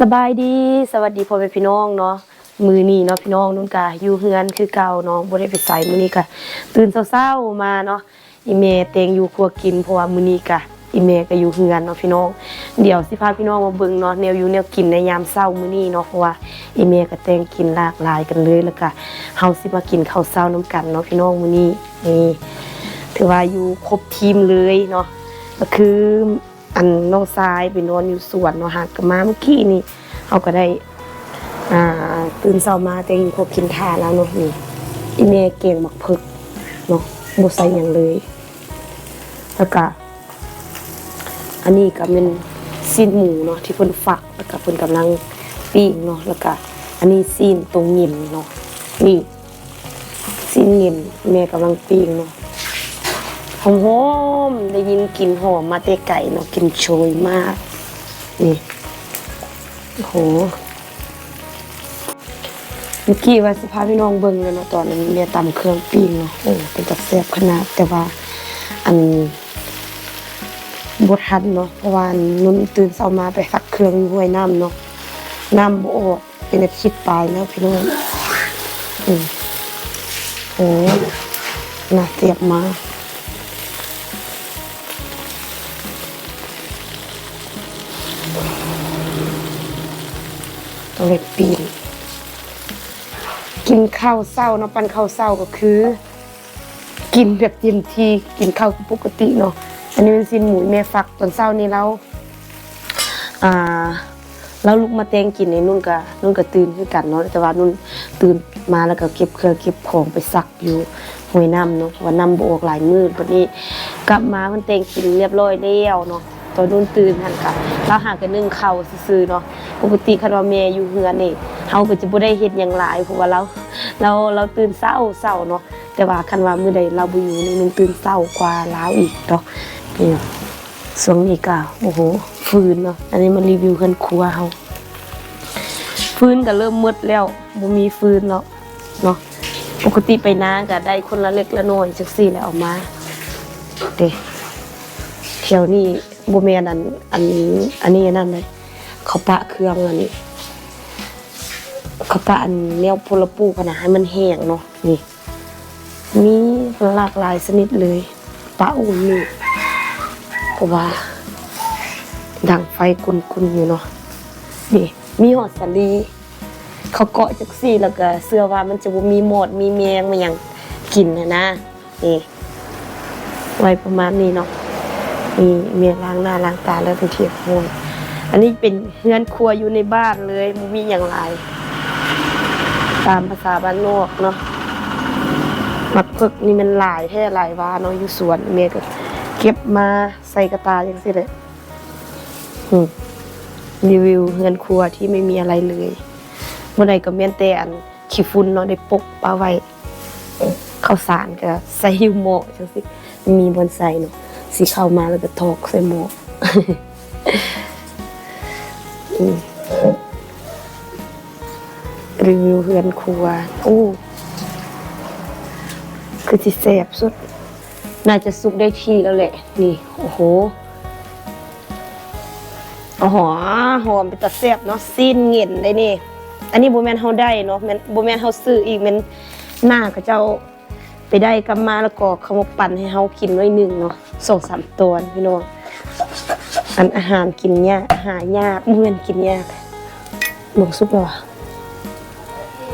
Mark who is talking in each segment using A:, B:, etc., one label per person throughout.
A: สบายดีสวัสดีพ่อแม่พี่น้องเนาะมือนี้เนาะพี่น้องนุ่นกะอยู่เฮือนคือเก่าเนาะบ่ได้ไปใส่มือนี้กะตื่นเช้าๆมาเนาะอีเมเตงอยู่ครัวกินเพราะว่ามือนี้กะอีเมก็อยู่เฮือนเนาะพี่น้องเดี๋ยวสิพาพี่น้องมาเบิ่งเนาะแนวอยู่แนวกินในยามเช้ามื้อนี้เนาะเพราะว่าอีเมก็แต่งกินหลากหลายกันเลยแล้วก็เฮาสิมากินข้าวเช้านํกันเนาะพี่น้องมื้อนี้นี่ถือว่าอยู่ครบทีมเลยเนาะก็คือ อันน้องทรายไปนอนอยู่สวนเนาะหากกมาเมื่อกี้นี่เขาก็ได้อ่าตื่นเช้ามาแต่งครบกินทาแล้วเนาะนี่อีเมเก่งบักพึกเนาะบ่ใส่หยังเลย แล้วก็อันนี้ก็เป็นซีนหมูเนาะที่เพิ่นฝักแล้วก็เพิ่นกำลังปิ้งเนาะแล้วก็อันนี้ซีนตรงหยิมเนาะนี่ซีนหยิมแม่กำลังปิ้งเนาะ หอมได้ยินกลิ่นหอมมาแต่ไก่เนาะกลิ่นโชยมาก นี่โหเมื่อกี้ว่าสิพาพี่น้องเบิ่งเลยเนาะตอนนั้นเมียตำเครื่องปิ้งเนาะโอ้เป็นจักแซ่บขนาดแต่ว่าอันบทันเนาะเพราะว่านุ่นตื่นเช้ามาไปซักเครื่องห้วยน้ำเนาะน้ำโบอเป็นอาทิตย์ปลายแล้วพี่น้องอืมโอ้น่าเสียบมาก เล็กปีนกินข้าวเศร้าเนาะปันข้าวเศร้าก็คือ กินแบบเต็มทีกินข้าวปกติเนาะอันนี้เป็นซินหมูแม่ฟักตอนเศร้านี้แล้วอ่าแล้วลุกมาแตงกินในนุ่นก็นุ่นก็ตื่นคือกันเนาะแต่ว่านุ่นตื่นมาแล้วก็เก็บเครื่องเก็บของไปซักอยู่ห้วยน้ำเนาะเพราะว่าน้ำบออกหลายมืดวันนี้ กลับมามันแตงกินเรียบร้อยแล้วเนาะ ตอนนุ่นตื่นหันกะเราหากันนึ่งเข้าซื่อเนาะปกติคันว่าแม่อยู่เฮือนนี่เฮาก็จะบ่ได้เฮ็ดหยังหลายเพราะว่าเราเราเราตื่นเช้าเช้าเนาะแต่ว่าคันว่ามื้อใดเราบ่อยู่นี่มันตื่นเช้ากว่าลาวอีกเนาะนี่ช่วงนี้ก็โอ้โหฟืนเนาะอันนี้มารีวิวเฮือนครัวเฮาฟืนก็เริ่มหมดแล้วบ่มีฟืนแล้วเนาะปกติไปนาก็ได้คนละเล็กละน้อยจังซี่แหล้วออกมาเด้แถวนี้ บ่แม่นอันอันอันนี้นั่นเลยเขาปะเครื่องอันนี้เขาปะอันแนวพลปูพะนะให้มันแห้งเนาะนี่มีหลากหลายชนิดเลยปะอุ่นนี่เพราะว่าดังไฟกุนๆอยู่เนาะนี่มีหอดสาลีเขาเกาะจักซี่แล้วก็เสื้อว่ามันจะบ่มีหมดมีแมงมาหยังกินนะนะนี่ไว้ประมาณนี้เนาะ นี่เมียล้างหน้าล้างตาแล้วไปเทียบโมยอันนี้เป็นเฮือนครัวอยู่ในบ้านเลยมีอย่างไร ตามภาษาบ้านนอกเนาะมักเพิกนี่มันหลายแท้หลายว่าเนาะอยู่สวนเมียก็เก็บมาใส่กระตาอย่างสิเลยรีวิวเฮือนครัวที่ไม่มีอะไรเลยเมื่อใดก็เมียนแต่อันขี้ฝุ่นเนาะได้ปกปาไว้ข้าวสารก็ใส่อยู่หม้อจังสิมีบนใส่เนาะ สิเข้ามาแล้วก็ทอกใส่หม้ออืมรีวิวเฮือนครัวโอ้คือสิแสบสุด น่าจะสุกได้ทีแล้วแหละ นี่ โอ้โหอ๋อหอมเป็นตะแสบเนาะซีนเงินได้นี่ อันนี้โบแมนเฮาได้เนาะแมนโบแมนเฮาซื้ออีกแมนหน้าก็เจ้า ไปได้กลับมาแล้วก็เขามาปั่นให้เฮากินไว้หนึ่งเนาะสองสามตัวพี่น้องอันอาหารกินยากอาหารยากเมื่อนกินยากลงซุปแล้วะ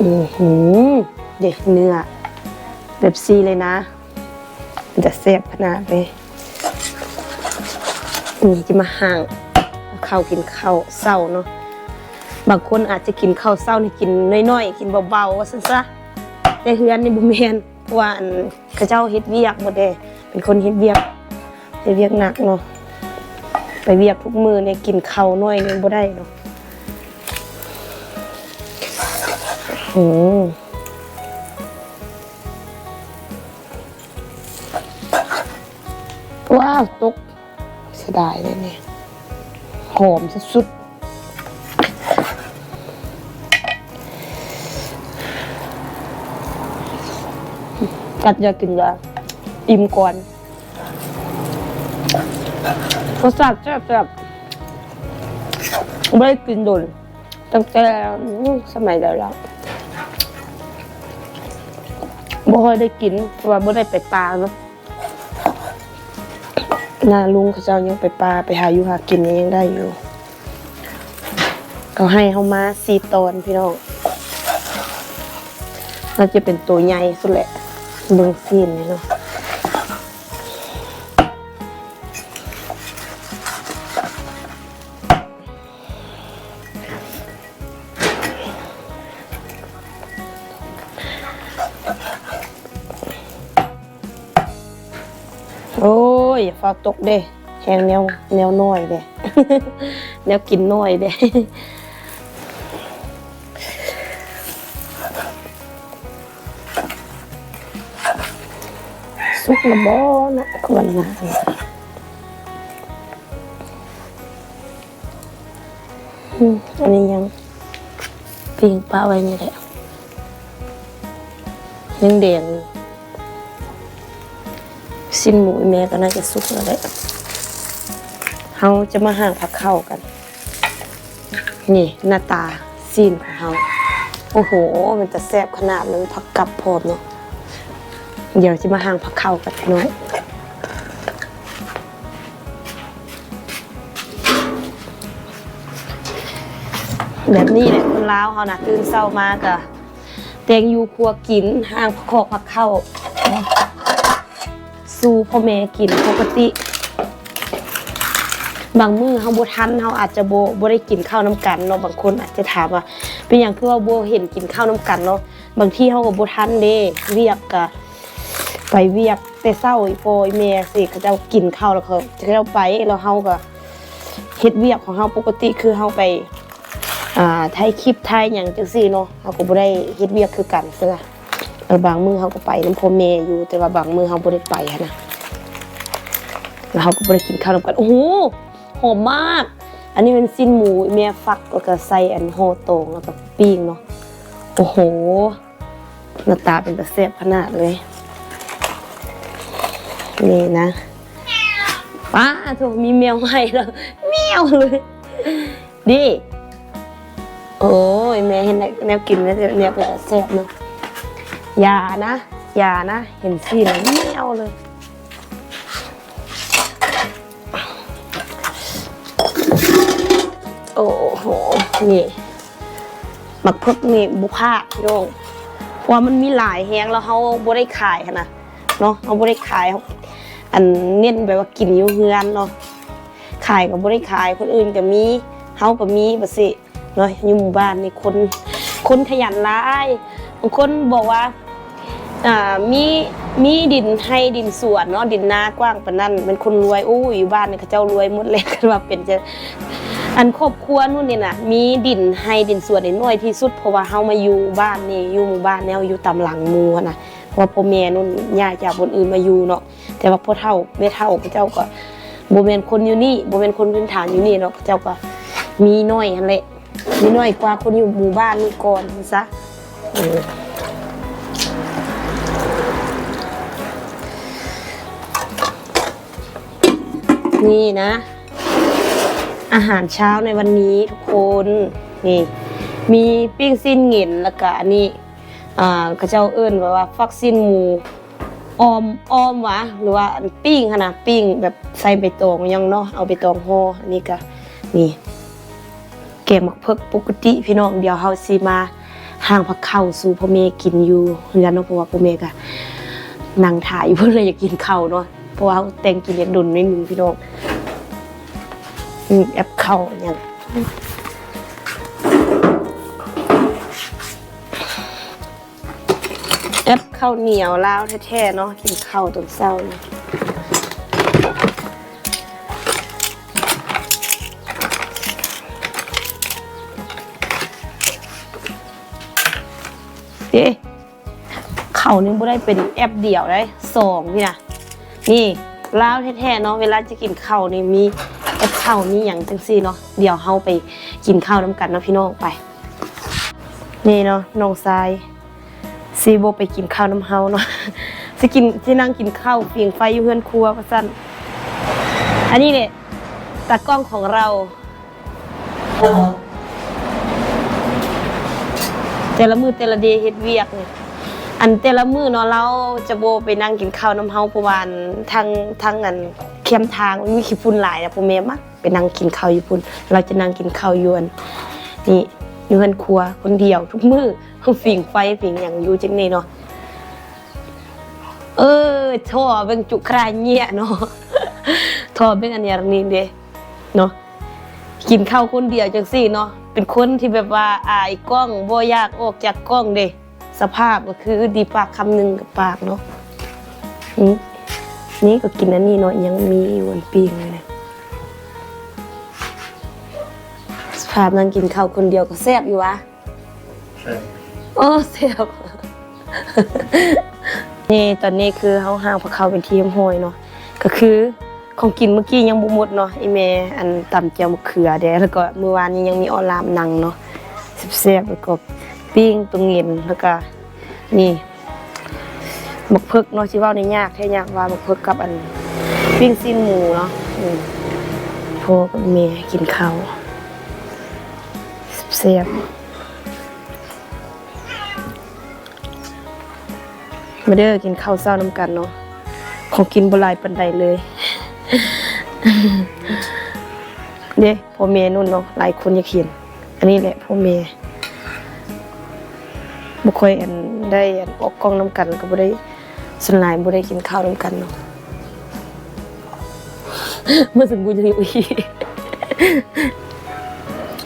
A: อือหือเด็กเนื้อแบบซีเลยนะมันจะแซ่บขนาดเลยนี่จะมาห่างข้าวกินข้าวเศร้าเนาะบางคนอาจจะกินข้าวเศร้านี่กินน้อยๆ กินเบาๆว่าซั่นซะแต่เฮือนนี่บ่แม่น เพราะว่าอันเขาเจ้าเฮ็ดเวียกหมดเด้เป็นคนเฮ็ดเวียกเฮ็ดเวียกหนักเนาะไปเวียกทุกมือเนี่ยกินข้าวน้อยนี่บ่ได้เนาะอืมว้าวตกเสียดายเลยเนี่ยหอมสุดๆ กัดยากินยาอิ่มก่อนรสชาติแซ่บๆไม่ได้กินโดนตั้งแต่สมัยแล้วแล้วบ่ค่อยได้กินเพราะว่าบ่ได้ไปปลาเนาะนาลุงเขาเจ้ายังไปปลาไปหาอยู่หากินยังได้อยู่เขาให้เขามาสี่ตอนพี่น้องน่าจะเป็นตัวใหญ่สุดแหละ เบิ่งซีนเนาะโอ้ยอย่าฟ้าตกเด้แหงแนวแนวน้อยเด้ แนวกินน้อยเด้ สุกละบ่นะควรนะอืมอันนี้ยังปิ้งปลาไว้นี่แหละยังแดงอยู่สิ้นหมูแม่ก็น่าจะสุกแล้วแหละเราจะมาห่างผักเข้ากัน นี่หน้าตาซีนของเราโอ้โห มันจะแซ่บขนาดนั้นผักกับพร้อมเนาะ เดี๋ยวจะมาห่างผักเข้ากับพี่น้อยแบบนี้แหละคนลาวเขานะตื่นเศร้ามากอะแตงอยูครัวกินห่างผักขอกผักเข้าสู่พ่อแม่กินปกติ บางมื้อเฮาบทันเฮาอาจจะโบ่บ่ได้กินข้าวน้ำกันเนาะบางคนอาจจะถามว่าเป็นหยังคือว่าโบเห็นกินข้าวน้ำกันเนาะบางที่เฮาก็บทันเด้เรียกก็ ไปเวียกแต่เศร้าอีโปอีเมียสิเขาจ้ากินข้าวแล้วเขาจะเราไปแล้วเฮาก็เฮ็ดเวียกของเฮาปกติคือเฮาไปอ่าถ่ายคลิปถ่ายหยังจังซี่เนาะเฮาก็บ่ได้เฮ็ดเวียกคือกันเสือเออบางมือเฮาก็ไปนำพ่อแม่อยู่ แต่ว่าบางมือเฮาบ่ได้ไปนะแล้วเฮาก็บ่ได้กินข้าวนำกันโอ้โหหอมมาก อันนี้เป็นสิ้นหมูอีเมียฟักแล้วก็ใส่อันโฮโตงแล้วก็ปิ้งเนาะโอ้โหหน้าตาเป็นตาแซ่บขนาดเลย นี่นะป้าถูกมีแมวใหม่แล้วแมวเลยดิโอ้ยแม่เห็นแนวกินแล้วแนวแบบแซ่บเนาะอย่านะ อย่านะ เห็นสีแล้วแมวเลยโอ้โห นี่หมักพริกนี่บุพาโยงเพราะว่ามันมีหลายแฮงแล้วเขาบ่ได้ขายนะเนาะเขาบ่ได้ขายเขา อันเน้นแบบว่ากินอยู่เฮือนเนาะขายก็บ่ได้ขายคนอื่นก็มีเฮาก็มีบ่สิเนาะอยู่หมู่บ้านนี่คนคนขยันหลายบางคนบอกว่าอ่ามีมีดินให้ดินสวนเนาะดินนากว้างปานนั้นเป็นคนรวยอู้อยู่บ้านนี่เขาเจ้ารวยหมดเลยกันว่าเป็นจะอันครอบครัวนู่นนี่น่ะมีดินให้ดินสวนนี่น้อยที่สุดเพราะว่าเฮามาอยู่บ้านนี่อยู่หมู่บ้านแนวอยู่ตามหลังหมู่น่ะเพราะว่าพ่อแม่นุ่นย้ายจากคนอื่นมาอยู่เนาะ แต่ว่าพ่อเฒ่าแม่เฒ่าพระเจ้าก็บ่แมนคนอยู่นี่บ่แมนคนพื้นฐานอยู่นี่เนาะพระเจ้าก็มีน้อยหั่นแหละมีน้อยกว่าคนอยู่หมู่บ้านนี่ก่อนซะนี่นะ อาหารเช้าในวันนี้ทุกคนนี่มีปิ้งสิ้นเหงินแล้วก็อันนี้อ่าเขาเจ้าเอิ้นว่าว่าฟักซินหมู ออมออมวะหรือว่าปิ้งขนาดปิ้งแบบใส่ใบตองยังเนาะเอาใบตองห่ออันนี้ก็นี่แกงหมักเพิกปกติพี่น้องเดี๋ยวเฮาสิมาห่างพักเข้าสู่พ่อแม่กินอยู่เฮือนเนาะเพราะว่าพ่อแม่ก็นั่งถ่ายเพิ่นเลยอยากกินข้าวเนาะเพราะว่าเขาแต่งกินเลี้ยงดุนนิดนึงพี่น้องนี่แอปข้าอย่าง แอปข้าวเหนียวลาวแท้ๆเนาะกินข้าวตอนเช้านี่เด้ข้าวนี่บ่ได้เป็นแอปเดียวได้สองนี่นะนี่ลาวแท้ๆเนาะเวลาจะกินข้าวนี่มีแอปข้าวนี่อย่างจังซี่เนาะเดี๋ยวเฮาไปกินข้าวน้ำกันเนาะพี่น้องไป นี่เนาะน้องทราย ซีโบไปกินข้าวน้ำเฮาเนาะสิกินสินั่งกินข้าวเปียงไฟอยู่เพื่อนครัวว่าซั่นอันนี้เนี่ยตากล้องของเรา แต่ละมือแต่ละเดย์เฮ็ดเวียกเนี่ยอันแต่ละมือเนาะเราจะโบไปนั่งกินข้าวน้ำเฮาเพระวาอันทางทางอันเข้มทางมีขี้ฝุ่นหลายนะพ่อแม่มักไปนั่งกินข้าวอยู่พุ่น เราจะนั่งกินข้าวยวนนี่ อยู่เฮือนครัวคนเดียว ทุกมือฝิ่งไฟฝิ่งหยังอยู่จังนี้เนาะเออท่อเบิ่งจุครายเงี้ยเนาะท่อเบิ่งอันอย่างนี้เด้เนาะกินข้าวคนเดียวจังสี่เนาะเป็นคนที่แบบว่าอายกล้องบ่อยากออกจากกล้องเด้สภาพก็คือดีปากคำหนึ่งกับปากเนาะนี่ก็กินอันนี้เนาะยังมีอยู่อันปีงเลย ภาพนั่งกินข้าวคนเดียวก็แซ่บอยู่วะ
B: ใช่
A: โอ้แซ่บ นี่ตอนนี้คือเฮาห้างพระเขาเป็นทีมห้อยเนาะก็คือของกินเมื่อกี้ยังบ่หมดเนาะอีแม่อันตำเจียวมะเขือแดแล้วก็เมื่อวานนี้ยังมีออลามนังเนาะแซ่บๆแล้วก็ปิ้งตรงเงินแล้วก็นี่บักเพิกเนาะสิเว้าในยากแท้ยากว่าบักเพิกกับอันปิ้งซีนหมูเนาะอืมพ่อกับแม่กินข้าว แซ่บมาเด้อกินข้าวเช้านํกันเนาะของกินบ่หลายปานใดเลยเด้พ่อแม่นุ่นเนาะหลายคนอยากเห็น อันนี้แหละพ่อแม่บ่ค่อยอันได้อันออกกล้องนํกันก็บ่ได้สนหลายบ่ได้กินข้าวนํกันเนาะเมื่อถึงกูจะหิวอี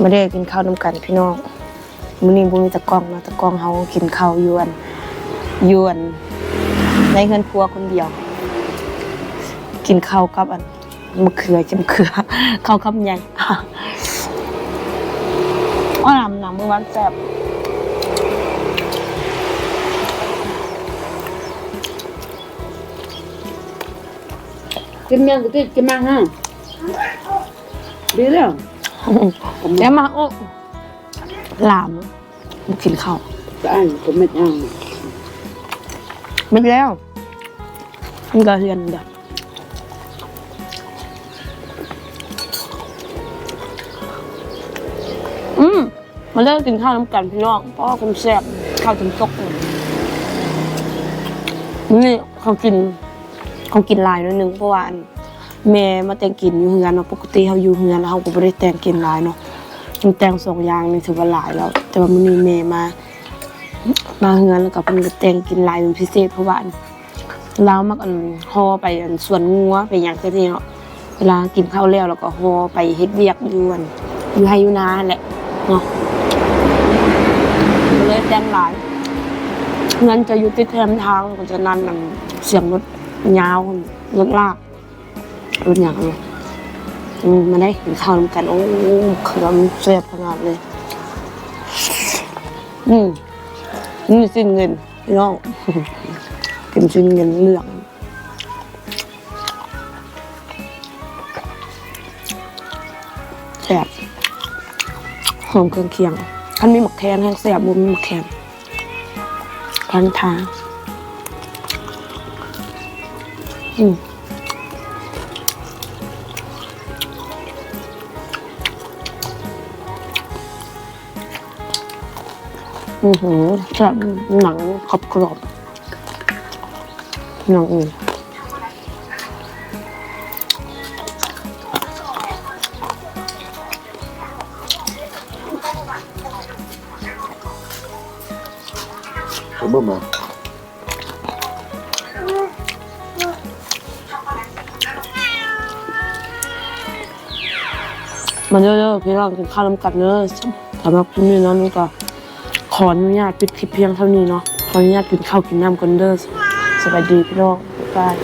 A: มาได้กินข้าวนํกันพี่น้องมื้อนี้บ่มีตะกล้องเนาะตะกล้องเฮากินข้าวยวนยวนในเฮือนครัวคนเดียว กินข้าวกับอันมะเขือจิมเขือข้าวคำใหญ่อ้อนำหนังมือวันแซ่บ
C: กินยังกินกินมาฮะดีแล้ว
A: แล้วมาโอ้หลามมากินข้าว
C: ก็อันก็ไม่ยัง
A: ไม่แล้วมันก็เรียนเด้ออืมมาเลิกกินข้าวน้ำกันพี่น้องเพราะว่าคุณแซ่บข้าวถึงตกเลยนี่เขากิน เขากินหลายหนิดนึงเพราะว่าอัน แม่มาแต่งกินอยู่เฮือนเนาะปกติเขาอยู่เฮือนแล้วเขาก็ไม่ได้แต่งกินหลายเนาะมันแต่งสองอย่างนี่ถือว่าหลายแล้ว แต่ว่ามันมีแม่มา มาเฮือนแล้วก็เพิ่นก็แต่งกินหลายเป็นพิเศษเพราะว่าเรามักอันห่อไปอันสวนงัวไปหยังก็นี่เนาะเวลากินข้าวแล้วแล้วก็ห่อไปเฮ็ดเวียกอยู่อันอยู่ให้อยู่นาแหละเนาะก็เลยแต่งหลายเงินจะอยู่ติดแคมทางก็จะนั่นนั่นเสียงรถยาวรถลาก รถหยังเลยอืมมาได้กินข้าวนำกันโอ้เครื่องแซ่บขนาดเลย อืมนี่สิ้นเงินพี่น้องเป็นสิ้นเงินเหลืองแซ่บหอมเครื่องเคียงท่านมีหมักแคนให้แซ่บบุมีหมักแคนพันทาอืม อือหือแซ่บหนังกรอบกรอบๆหนังอืม
B: ผมเมื่อมา
A: มันเยอะๆพี่น้องกินข้าวน้ำกันเนอะสำหรับคลิปนี้เนาะนุ้ก็ ขออนุญาตปิดคลิปเพียงเท่านี้เนาะขออนุญาตกินข้าวกินน้ำกันเด้อสวัสดีพี่น้องบ๊ายบาย